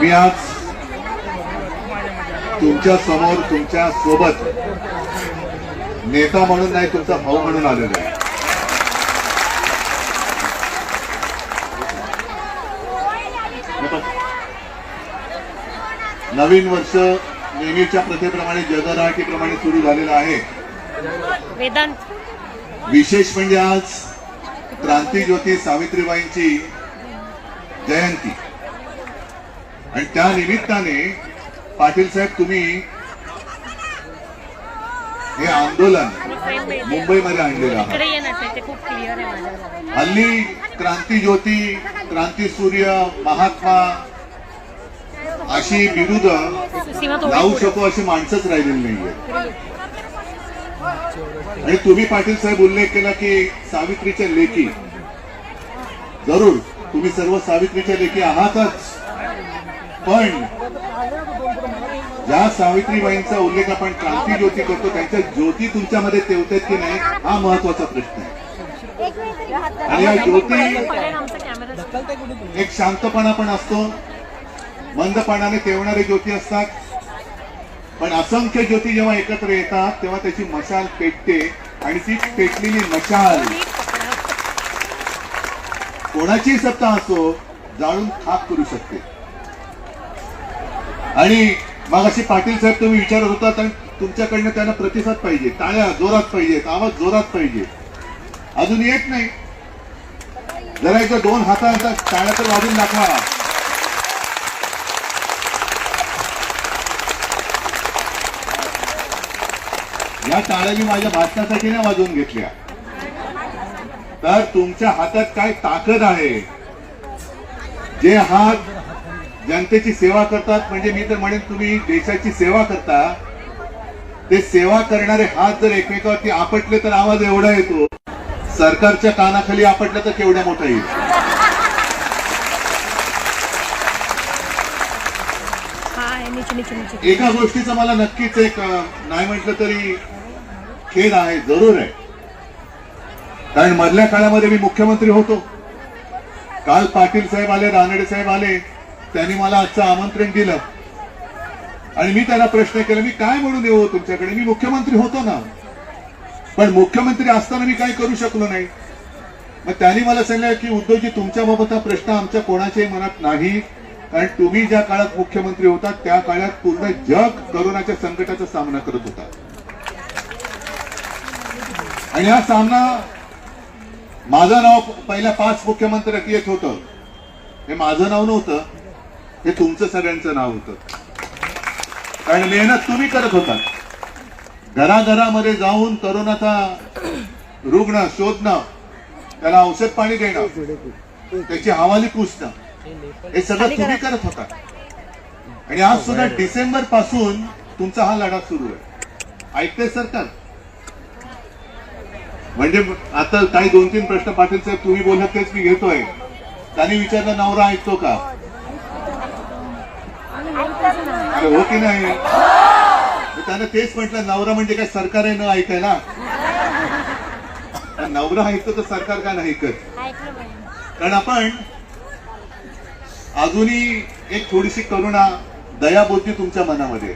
मी आज तुमच्यासमोर तुमच्यासोबत नेता म्हणून नाही तुमचा भाऊ म्हणून आलेलो आहे. नवीन वर्ष नेहमीच्या प्रथेप्रमाणे जगराटीप्रमाणे सुरू झालेलं आहे. वेदांत. विशेष म्हणजे आज क्रांतीज्योती सावित्रीबाईंची जयंती. आणि त्या निमित्ताने पाटील साहेब तुम्ही हे आंदोलन मुंबईमध्ये आणलेलं आहात. इकडे ये ना ते- ते खूप क्लिअर आहे माझ्या हल्ली क्रांतीज्योती क्रांतीसूर्य महात्मा अशी थोडी लावू. शकू अशी माणसंच राहिलेली नाहीये. आणि तुम्ही पाटील साहेब उल्लेख केला की सावित्रीच्या लेखी. जरूर तुम्ही सर्व सावित्रीच्या लेखी आहातच. पण ज्या सावित्रीबाईंचा उल्लेख आपण क्रांती ज्योती करतो त्यांच्या ज्योती तुमच्यामध्ये तेवतात की नाही हा महत्त्वाचा प्रश्न आहे. आणि या ज्योती एक शांतपणा पण असतो. मंदपणाने तेवणारे ज्योती असतात. पण असंख्य ज्योती जेव्हा एकत्र येतात तेव्हा त्याची मशाल पेटते आणि ती पेटलेली मशाल कोणाची सत्ता असो जाळून खाक करू शकते. आणि मग अशी पाटील साहेब तुम्ही विचारत होता तर तुमच्याकडनं त्यांना प्रतिसाद पाहिजे. टाळ्या जोरात पाहिजेत आवाज जोरात पाहिजे. अजून येत नाही. जरा एकदा दोन हातांचा टाळ्या तर वाजून दाखवा. या टाळ्या मी माझ्या भाषणासाठी नाही वाजवून घेतल्या. तर तुमच्या हातात काय ताकद आहे? जे हात जनतेची सेवा करतात म्हणजे मी तर म्हणेन तुम्ही देशाची सेवा करता. ते सेवा करणारे हात जर एकमेकावरती आपटले तर आवाज एवढा येतो. सरकारच्या कानाखाली आपटलं तर केवढा मोठा येईल? एका गोष्टीचा मला नक्कीच एक नाही म्हटलं तरी खेद आहे जरूर आहे. कारण मधल्या काळामध्ये मी मुख्यमंत्री होतो. काल पाटील साहेब आले रानडे साहेब आले त्यांनी मला आजचं आमंत्रण दिलं. आणि मी त्यांना प्रश्न केला मी काय म्हणून येऊ तुमच्याकडे? मी मुख्यमंत्री होतो ना. पण मुख्यमंत्री असताना मी काही करू शकलो नाही. मग त्यांनी मला सांगितलं की उद्धवजी तुमच्याबाबत हा प्रश्न आमच्या कोणाच्याही मनात नाही. कारण तुम्ही ज्या काळात मुख्यमंत्री होता त्या काळात पूर्ण जग करोनाच्या संकटाचा सामना करत होता. आणि हा सामना माझं नाव पहिल्या पाच मुख्यमंत्र्यात येत होतं. हे माझं नाव नव्हतं. हे तुमचं सगळ्यांचं नाव होतं. कारण मेहनत तुम्ही करत होता. घराघरामध्ये जाऊन करोनाचा रुग्ण शोधणं त्याला औषध पाणी देणं त्याची हवाली पुसणं हे सगळं तुम्ही करत होता. आणि आज सुद्धा डिसेंबरपासून तुमचा हा लढा सुरू आहे. ऐकते सरकार? म्हणजे आता काही दोन तीन प्रश्न पाटील साहेब तुम्ही बोलत तेच मी घेतोय. त्यांनी विचारलं नवरा ऐकतो का? अरे हो की नाही? त्यानं तेच म्हटलं नवरा म्हणजे काय सरकार आहे न ऐकायला नवरा ऐकतो तर सरकार का नाही ऐकत? कारण आपण अजूनही एक थोडीशी करुणा दयाबुद्धी तुमच्या मनामध्ये.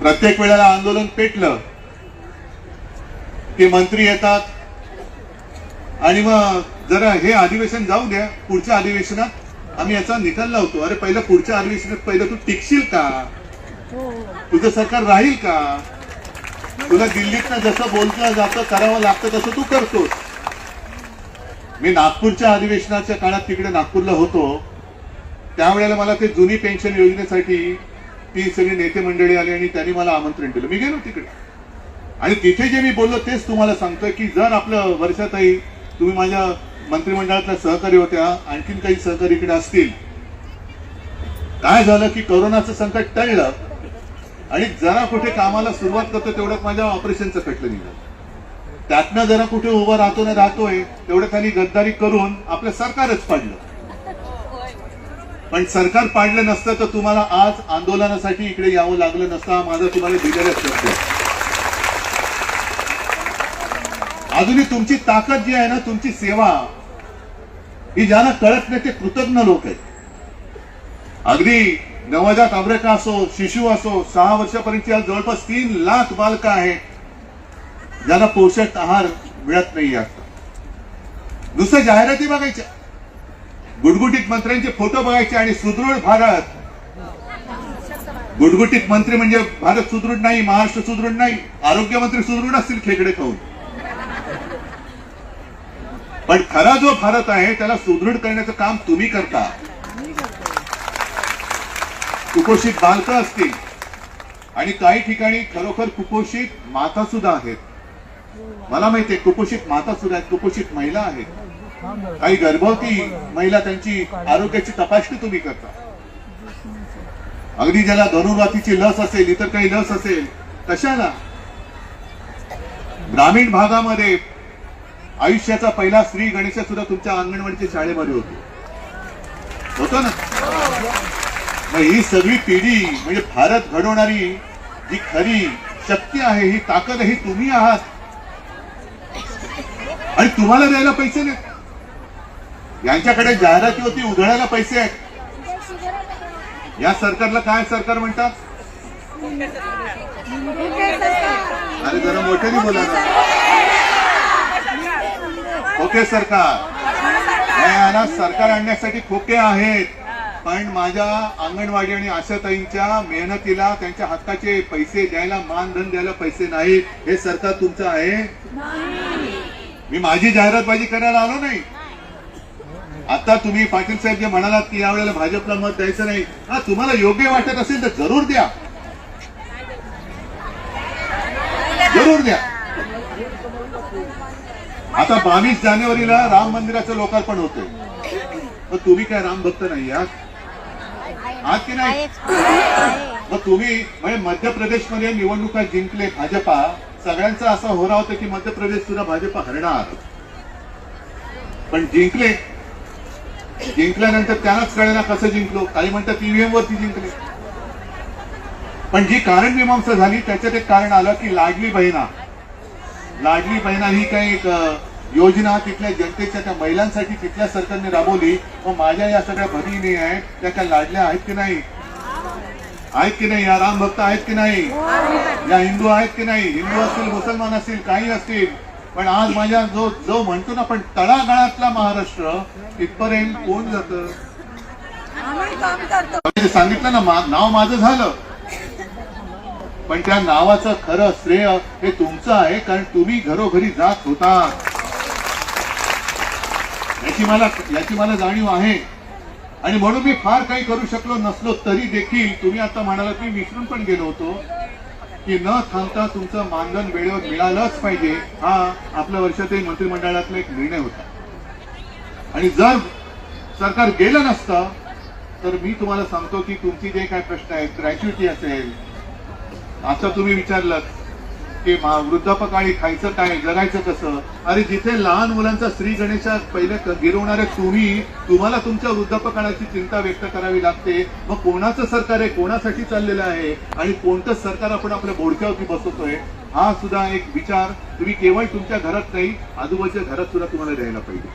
प्रत्येक वेळेला आंदोलन पेटलं की मंत्री येतात. आणि मग जरा हे अधिवेशन जाऊ द्या पुढच्या अधिवेशनात आम्ही याचा निकाल लावतो. अरे पहिलं पुढच्या अधिवेशनात पहिलं तू टिकशील का? तुझं सरकार राहील का? तुला दिल्लीतनं जसं बोललं जातं करावं लागतं तसं तू करतोस. मी नागपूरच्या अधिवेशनाच्या काळात तिकडे नागपूरला होतो. त्यावेळेला मला ते जुनी पेन्शन योजनेसाठी ती सगळी नेते मंडळी आली आणि त्यांनी मला आमंत्रण दिलं. मी गेलो तिकडे. आणि तिथे जे मी बोललो तेच तुम्हाला सांगतोय की जर आपलं वर्षातही तुम्ही माझ्या मंत्रिमंडळातल्या सहकारी होत्या आणखीन काही सहकारी इकडे असतील. काय झालं की कोरोनाचं संकट टळलं आणि जरा कुठे कामाला सुरुवात करतो तेवढ्यात माझ्या ऑपरेशनचं खटलं निघालं. त्यातनं जरा कुठे उभं राहतो ना राहतोय तेवढं त्यांनी गद्दारी करून आपलं सरकारच पाडलं. पण सरकार पाडलं नसतं तर तुम्हाला आज आंदोलनासाठी इकडे यावं लागलं नसतं हा माझा तुम्हाला दिलेला शब्द आहे. अजूनही तुमची ताकद जी आहे ना तुमची सेवा ही ज्यांना कळत नाही ते कृतज्ञ लोक आहेत. अगदी नवजात अमरेका असो शिशु असो सहा वर्षापर्यंतची आज जवळपास तीन लाख बालक आहेत ज्यांना पोषक आहार मिळत नाही आता. दुसऱ्या जाहिराती बघायच्या. गुटगुटीत मंत्र्यांचे फोटो बघायचे आणि सुदृढ भारत. गुटगुटीत मंत्री म्हणजे भारत सुदृढ नाही महाराष्ट्र सुदृढ नाही आरोग्यमंत्री सुदृढ असतील खेकडे खाऊन. पण खरा जो भारत आहे त्याला सुदृढ करण्याचं काम तुम्ही करता. कुपोषित बालकं असतील. आणि काही ठिकाणी खरोखर कुपोषित माता सुद्धा आहेत. मला माहितीये कुपोषित माता सुद्धा आहेत कुपोषित महिला आहेत. काही गर्भवती महिला त्यांची आरोग्याची तपासणी तुम्ही करता. अगदी ज्याला धनुर्वातीची लस असेल इतर काही लस असेल कशाला? ग्रामीण भागामध्ये आयुष्याचा पहिला श्री गणेश सुद्धा तुमच्या अंगणवाडीच्या शाळेमध्ये होतो. होतो ना? मग ही सगळी पिढी म्हणजे भारत घडवणारी जी खरी शक्ती आहे ही ताकद ही तुम्ही आहात. आणि तुम्हाला द्यायला पैसे नाहीत. यांच्याकडे जाहिरातीवरती उधळायला पैसे आहेत. या सरकारला काय सरकार म्हणतात? अरे जरा मोठ्याने बोला ना. खोके सरकार. नाही यांना सरकार आणण्यासाठी खोके आहेत. पण माझ्या अंगणवाडी आणि आशाताईंच्या मेहनतीला त्यांच्या हक्काचे पैसे द्यायला मानधन द्यायला पैसे नाहीत. हे सरकार तुमचं आहे? मी माझी जाहिरातबाजी करायला आलो नाही. आता तुम्ही पाटील साहेब जे म्हणालात की यावेळेला भाजपला मत द्यायचं नाही. हा तुम्हाला योग्य वाटत असेल तर जरूर द्या. जरूर द्या. आता बावीस जानेवारीला राम मंदिराचं लोकार्पण होतंय. मग तुम्ही काय राम भक्त नाही आहात? आहात की नाही? मग तुम्ही म्हणजे मध्य प्रदेशमध्ये निवडणुका जिंकले भाजपा सगळ्यांचं असं होरा होतं की मध्य प्रदेश सुद्धा भाजपा हरणार. पण जिंकले. जिंकल्यानंतर त्यांनाच कळेना कसं जिंकलो. काही म्हणतात ईव्हीएम वरती जिंकले. पण जी कारण मीमांसा झाली त्याच्यात एक कारण आलं की लाडली बहिणा. लाडली बहिणा ही काही एक योजना तिथल्या जनतेच्या त्या महिलांसाठी तिथल्या सरकारने राबवली. व माझ्या या सगळ्या भगिनी आहेत त्या काय लाडल्या आहेत की नाही? आहेत की नाही? या राम भक्त आहेत की नाही? या हिंदू आहेत की नाही? हिंदू असतील मुसलमान असतील काही असतील. पण आज माझ्या जो जो म्हणतो ना पण तळागाळातला महाराष्ट्र तिथपर्यंत कोण जात? सांगितलं ना नाव माझं झालं. पण त्या नावाचं खरं श्रेय हे तुमचं आहे कारण तुम्ही घरोघरी जात होता. याची मला याची मला जाणीव आहे. आणि म्हणून मी फार काही करू शकलो नसलो तरी देखील तुम्ही आता म्हणाला मी विसरून पण गेलो होतो की न थांबता तुमचं मानधन वेळेवर मिळालंच पाहिजे हा आपल्या वर्षातील मंत्रिमंडळातला एक निर्णय होता. आणि जर सरकार गेलं नसतं तर मी तुम्हाला सांगतो की तुमची जे काही प्रश्न आहेत ग्रॅच्युटी असेल असं तुम्ही विचारलं की वृद्धापकाळी खायचं काय जगायचं कसं? अरे जिथे लहान मुलांचा श्री गणेशा पहिले गिरवणारे तुम्ही तुम्हाला तुमच्या वृद्धापकाळाची चिंता व्यक्त करावी लागते. मग कोणाचं सरकार आहे? कोणासाठी चाललेलं आहे? आणि कोणतं सरकार आपण आपल्या बोडक्यावरती बसवतोय? हा सुद्धा एक विचार. तुम्ही केवळ तुमच्या घरात नाही आजूबाजूच्या घरात सुद्धा तुम्हाला द्यायला पाहिजे.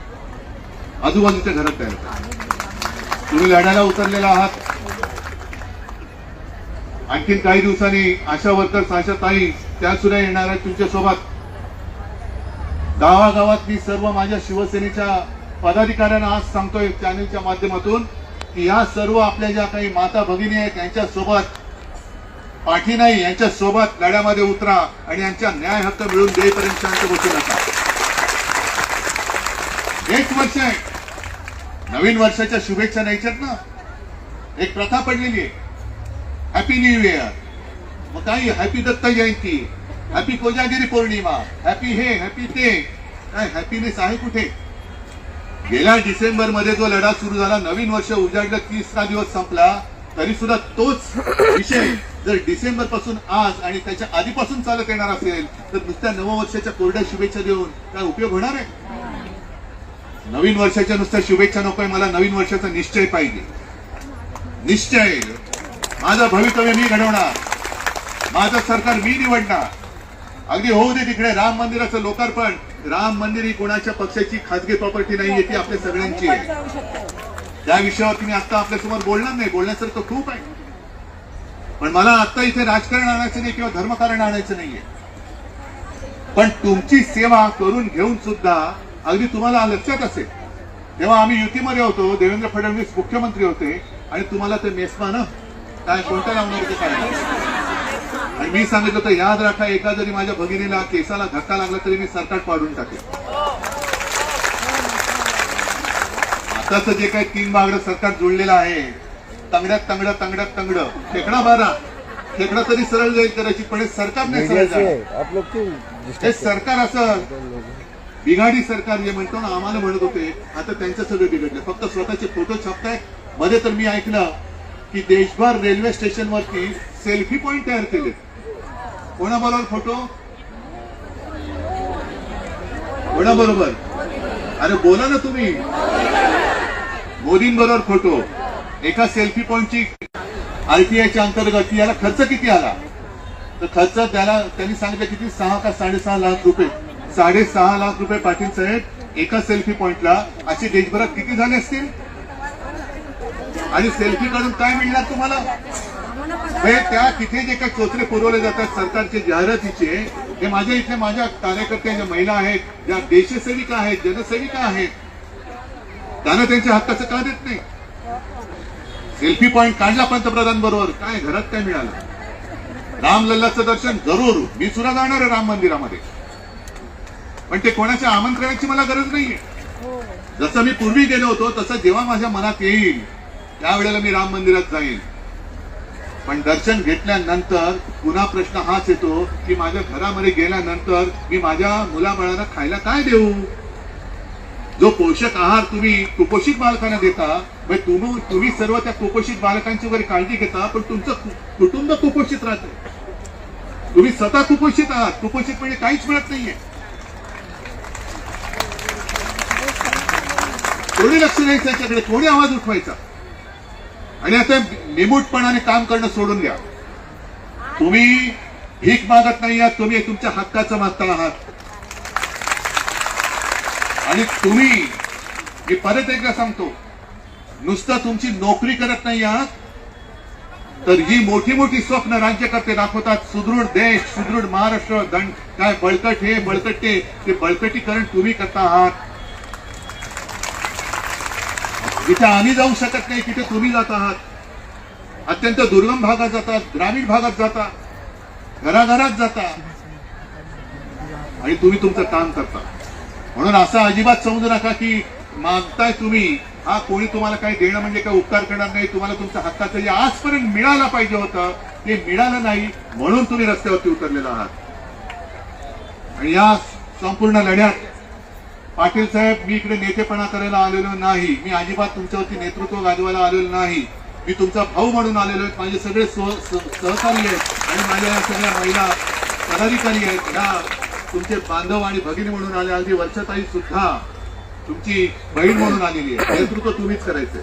आजूबाजूच्या घरात द्यायला पाहिजे. तुम्ही लढायला उतरलेला आहात. आणखीन काही दिवसांनी आशा वर्कर्स आशा ताई त्या सुद्धा येणार आहेत तुमच्यासोबत. गावागावात मी सर्व माझ्या शिवसेनेच्या पदाधिकाऱ्यांना आज सांगतोय चॅनलच्या माध्यमातून की या सर्व आपल्या ज्या काही माता भगिनी आहेत यांच्या सोबत पाठी नाही यांच्या सोबत लढ्यामध्ये उतरा आणि यांच्या न्याय हक्क मिळून देईपर्यंत शांत बसू नका. एक वर्ष आहे. नवीन वर्षाच्या शुभेच्छा न्यायच्यात ना? एक प्रथा पडलेली आहे. हॅपी न्यू इयर मग काही happy Datta Jayanti happy Kojagiri Purnima happy हे हॅपी ते काय हॅपीनेस आहे कुठे? गेल्या डिसेंबरमध्ये जो लढा सुरू झाला नवीन वर्ष उजाडलं तिसरा दिवस संपला तरी सुद्धा तोच विषय जर डिसेंबरपासून आज आणि त्याच्या आधीपासून चालत येणार असेल तर नुसत्या नववर्षाच्या कोरड्या शुभेच्छा देऊन काय उपयोग होणार आहे? नवीन वर्षाच्या नुसत्या शुभेच्छा नकोय मला नवीन वर्षाचा निश्चय पाहिजे. निश्चय. माझं भवितव्य मी घडवणार. माझं सरकार मी निवडणार. अगदी होऊ दे तिकडे राम मंदिराचं लोकार्पण. राम मंदिर ही कोणाच्या पक्षाची खाजगी प्रॉपर्टी नाही ती आपल्या सगळ्यांची आहे. त्या विषयावर मी आता आपल्यासमोर बोलणार नाही. बोलण्यासारखं खूप आहे. पण मला आता इथे राजकारण आणायचं नाही किंवा धर्मकारण आणायचं नाहीये. पण तुमची सेवा करून घेऊन सुद्धा अगदी तुम्हाला लक्षात असेल. तेव्हा आम्ही युतीमध्ये होतो देवेंद्र फडणवीस मुख्यमंत्री होते आणि तुम्हाला ते मेसमा ना काय कोणत्या लावणार होते काय? आणि मी सांगितलं होतं याद राखा एका जरी माझ्या भगिनीला केसाला धक्का लागला तरी मी सरकार पाडून टाकेन. आताच जे काही तीन बागडं सरकार जुळलेलं आहे तंगड्यात तंगड तंगड्यात तंगड खेकडा बारा. खेकडा तरी सरळ जाईल करायची पण सरकार नाही सरळ जाईल हे सरकार असं बिघाडी सरकार जे म्हणतो ना आम्हाला म्हणत होते आता त्यांचं सगळं बिघडलं. फक्त स्वतःचे फोटो छापताय. मध्ये तर मी ऐकलं की देशभर रेल्वे स्टेशनवरती सेल्फी पॉईंट तयार केले. कोणाबरोबर फोटो? कोणाबरोबर? अरे बोला ना तुम्ही. मोदींबरोबर फोटो. एका सेल्फी पॉईंटची आरटीआयच्या अंतर्गत याला खर्च किती आला? तर खर्च त्याला त्यांनी सांगितलं किती? सहा का साडेसहा लाख रुपये. साडेसहा लाख रुपये पाटील साहेब एका सेल्फी पॉईंटला असे देशभरात किती झाले असतील? आणि सेल्फी काढून काय मिळणार तुम्हाला? हे त्या तिथे जे काही चोचले पुरवले जातात सरकारचे जाहिरातीचे हे माझ्या इथे माझ्या कार्यकर्त्या ज्या महिला आहेत ज्या देशसेविका आहेत जनसेविका आहेत. त्यांना त्यांच्या हक्काचं का देत नाही? सेल्फी पॉइंट काढला पंतप्रधान बरोबर काय घरात काय मिळालं? रामलल्लाचं दर्शन जरूर. मी सुद्धा जाणार आहे राम मंदिरामध्ये. पण ते कोणाच्या आमंत्रणाची मला गरज नाहीये. जसं मी पूर्वी गेलो होतो तसं जेव्हा माझ्या मनात येईल त्यावेळेला मी राम मंदिरात जाईल पण दर्शन घेतल्यानंतर पुन्हा प्रश्न हाच येतो की माझ्या घरामध्ये गेल्यानंतर मी माझ्या मुलाबाळांना खायला काय देऊ? जो पोषक आहार तुम्ही कुपोषित बालकांना देता मग तुम्ही तुम्ही सर्व त्या कुपोषित बालकांची वगैरे काळजी घेता पण तुमचं कुटुंब कुपोषित राहते. तुम्ही स्वतः कुपोषित आहात. कुपोषित म्हणजे काहीच मिळत नाहीये. थोडी लक्ष द्यायचं याच्याकडे थोडी आवाज उठवायचा. आणि असं निमूटपणाने काम करणं सोडून द्या. तुम्ही भीक मागत नाही आहात तुम्ही तुमच्या हक्काचं मागता आहात. आणि तुम्ही मी परत एकदा सांगतो नुसतं तुमची नोकरी करत नाही आहात तर ही मोठी मोठी स्वप्न राज्यकर्ते दाखवतात सुदृढ देश सुदृढ महाराष्ट्र दंड काय बळकट हे बळकट ते बळकटीकरण तुम्ही करता आहात. जिथे आम्ही जाऊ शकत नाही तिथे तुम्ही जात आहात. अत्यंत दुर्गम भागात जातात ग्रामीण भागात जाता घराघरात जाता. आणि तुम्ही तुमचं काम करता. म्हणून असं अजिबात समजू नका की मागताय तुम्ही हा कोणी तुम्हाला काही देणं म्हणजे काही उपकार करणार नाही तुम्हाला तुमच्या हक्काचं जे आजपर्यंत मिळालं पाहिजे होतं ते मिळालं नाही म्हणून तुम्ही रस्त्यावरती उतरलेला आहात. आणि या संपूर्ण लढ्यात पाटील साहेब मी इकडे नेतेपणा करायला आलेलो नाही. मी अजिबात तुमच्यावरती नेतृत्व गाजवायला आलेलो नाही. मी तुमचा भाऊ म्हणून आलेलो आहे. माझे सगळे सह- सहकारी आहेत आणि माझ्या सगळ्या महिला पदाधिकारी आहेत. ह्या तुमचे बांधव आणि भगिनी म्हणून आले. अगदी वर्षाताई सुद्धा तुमची बहीण म्हणून आलेली आहे. नेतृत्व तुम्हीच करायचंय.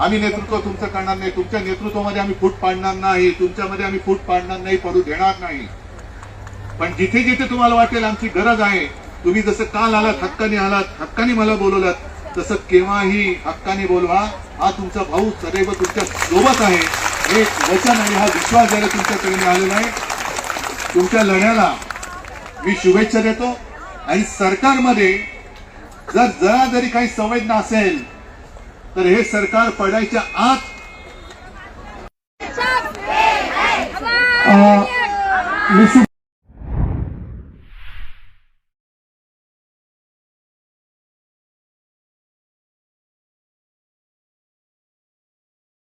आम्ही नेतृत्व तुमचं करणार नाही. तुमच्या नेतृत्वामध्ये आम्ही फूट पाडणार नाही. तुमच्यामध्ये आम्ही फूट पाडणार नाही पडू देणार नाही. पण जिथे जिथे तुम्हाला वाटेल आमची गरज आहे तुम्ही जसं काल आलात हक्काने आलात हक्काने मला बोलवलात तसं केव्हाही हक्काने बोलवा. हा तुमचा भाऊ सदैव तुमच्यासोबत आहे. हे वचन आणि हा विश्वास द्यायला तुमच्याकडे मी आलेला आहे. तुमच्या लढ्याला मी शुभेच्छा देतो. आणि सरकारमध्ये जर जरा जरी काही संवेदना असेल तर हे सरकार पडायच्या आत मी